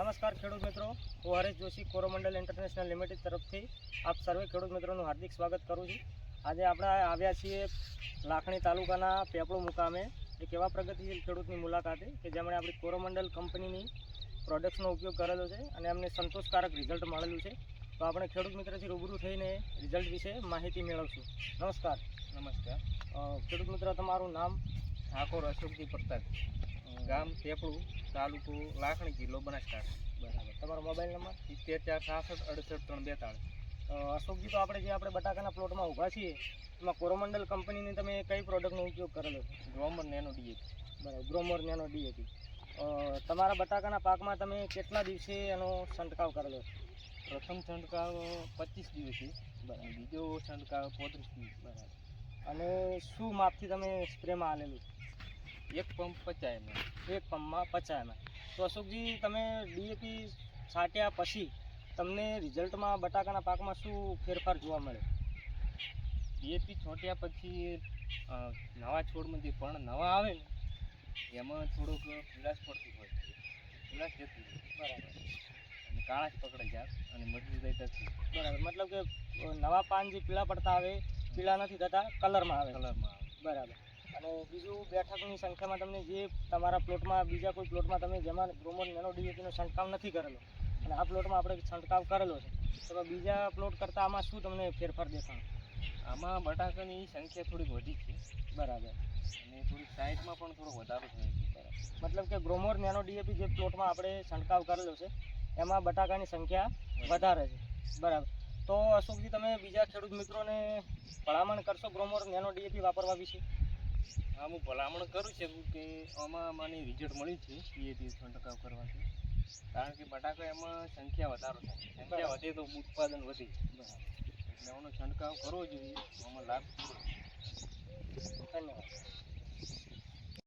નમસ્કાર ખેડૂત મિત્રો. હું હરેશ જોશી કોરોમંડલ ઇન્ટરનેશનલ લિમિટેડ તરફથી આપ સર્વે ખેડૂત મિત્રોનું હાર્દિક સ્વાગત કરું છું. આજે આપણે આવ્યા છીએ લાખણી તાલુકાના પેપળો મુકામે એક એવા પ્રગતિશીલ ખેડૂતની મુલાકાતે કે જેમણે આપણી કોરોમંડલ કંપનીની પ્રોડક્ટ્સનો ઉપયોગ કરેલો છે અને એમને સંતોષકારક રિઝલ્ટ મળેલું છે. તો આપણે ખેડૂત મિત્રથી રૂબરૂ થઈને રિઝલ્ટ વિશે માહિતી મેળવશું. નમસ્કાર. નમસ્કાર. ખેડૂત મિત્ર તમારું નામ? ઠાકોર અશોકજી પ્રતાપ. ગામ પેપળું તાલુકો લાખણી જિલ્લો બનાસકાંઠા. બરાબર. તમારો મોબાઈલ નંબર? સિત્તેર ચાર સાસઠ અડસઠ ત્રણ બેતાળીસ. અશોકજી તો આપણે જે આપણે બટાકાના પ્લોટમાં ઊભા છીએ એમાં કોરોમંડલ કંપનીની તમે કઈ પ્રોડક્ટનો ઉપયોગ કરેલો ગ્રોમર નેનો ડીએપી બરાબર ગ્રોમર નેનો ડીએપી તમારા બટાકાના પાકમાં તમે કેટલા દિવસે એનો છંટકાવ કરેલો પ્રથમ છંટકાવ પચીસ દિવસે બરાબર. બીજો છંટકાવ પોત્રીસ દિવસ. બરાબર. અને શું માપથી તમે સ્પ્રેમાં આલેલું એક પંપ પચાય એમ એક પંપમાં પચાસ એમએલ તો અશોકજી તમે ડીએપી છાંટ્યા પછી તમને રિઝલ્ટમાં બટાકાના પાકમાં શું ફેરફાર જોવા મળે? ડીએપી છોટ્યા પછી નવા છોડમાં જે પણ નવા આવે ને એમાં થોડુંક પીળાશ પડતી હોય. પીળાશ જતી હોય. બરાબર. અને કાળાશ પકડાઈ જાય અને મજબૂતાઈ થતી બરાબર. મતલબ કે નવા પાન જે પીળા પડતા આવે પીળા નથી થતા કલરમાં આવે. કલરમાં આવે. બરાબર. અને બીજું બેઠકની સંખ્યામાં તમને જે તમારા પ્લોટમાં બીજા કોઈ પ્લોટમાં તમે જેમાં ગ્રોમોર નેનો ડીએપીનો છંટકાવ નથી કરેલો અને આ પ્લોટમાં આપણે છંટકાવ કરેલો છે તો બીજા પ્લોટ કરતાં આમાં શું તમને ફેરફાર દેખાણો? આમાં બટાકાની સંખ્યા થોડીક વધી છે. બરાબર. અને થોડીક સાઈઝમાં પણ થોડો વધારો થયો છે. મતલબ કે ગ્રોમોર નેનો ડીએપી જે પ્લોટમાં આપણે છંટકાવ કરેલો છે એમાં બટાકાની સંખ્યા વધારે છે. બરાબર. તો અશોકજી તમે બીજા ખેડૂત મિત્રોને ભલામણ કરશો ગ્રોમોર નેનો ડીએપી વાપરવા વિશે? હા હું ભલામણ કરું છું કે આમાં મને રિઝલ્ટ મળ્યું છે ડીએપી છંટકાવ કરવાથી કારણ કે બટાકા એમાં સંખ્યા વધારો થાય. સંખ્યા વધે તો ઉત્પાદન વધે. એટલે આનો છંટકાવ કરવો જોઈએ આમાં લાભ ધન્યવાદ.